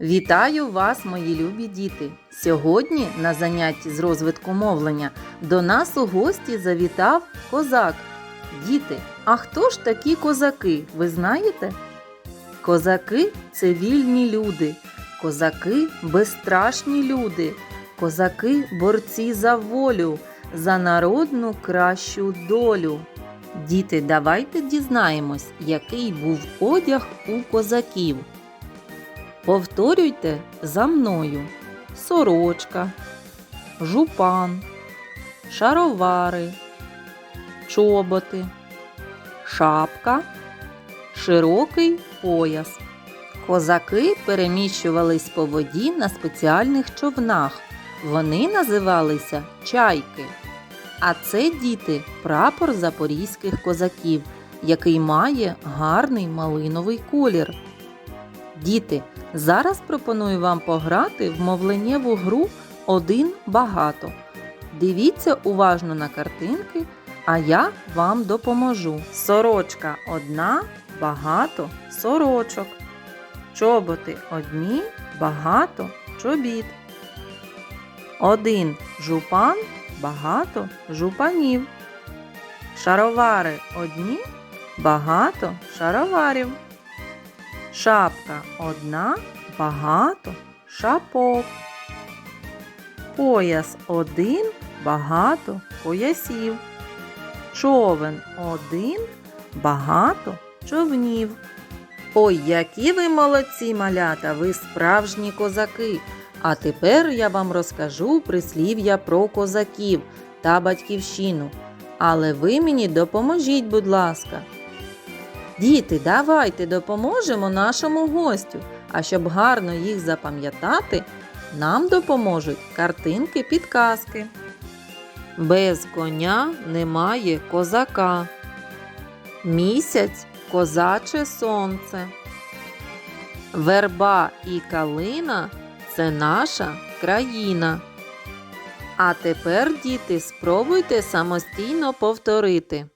Вітаю вас, мої любі діти! Сьогодні на занятті з розвитку мовлення до нас у гості завітав козак. Діти, а хто ж такі козаки, ви знаєте? Козаки це вільні люди, козаки безстрашні люди, козаки борці за волю, за народну кращу долю. Діти, давайте дізнаємось, який був одяг у козаків. Повторюйте за мною сорочка, жупан, шаровари, чоботи, шапка, широкий пояс. Козаки переміщувались по воді на спеціальних човнах. Вони називалися чайки. А це діти прапор запорізьких козаків, який має гарний малиновий колір. Діти, зараз пропоную вам пограти в мовленнєву гру один багато. Дивіться уважно на картинки, а я вам допоможу. Сорочка одна, багато сорочок. Чоботи одні, багато чобіт. Один жупан, багато жупанів. Шаровари одні, багато шароварів. Шапка одна, багато шапок. Пояс один, багато поясів. Човен один, багато човнів. Ой, які ви молодці, малята, ви справжні козаки. А тепер я вам розкажу прислів'я про козаків та батьківщину. Але ви мені допоможіть, будь ласка. Діти, давайте допоможемо нашому гостю. А щоб гарно їх запам'ятати, нам допоможуть картинки підказки. Без коня немає козака. Місяць козаче сонце. Верба і калина це наша країна. А тепер, діти, спробуйте самостійно повторити.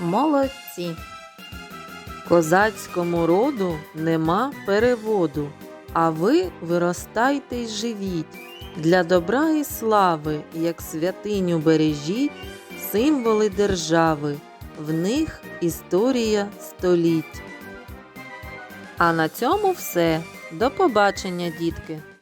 Молодці. Козацькому роду нема переводу, а ви виростайте й живіть. Для добра і слави, як святиню бережіть, символи держави, в них історія століть. А на цьому все. До побачення, дітки!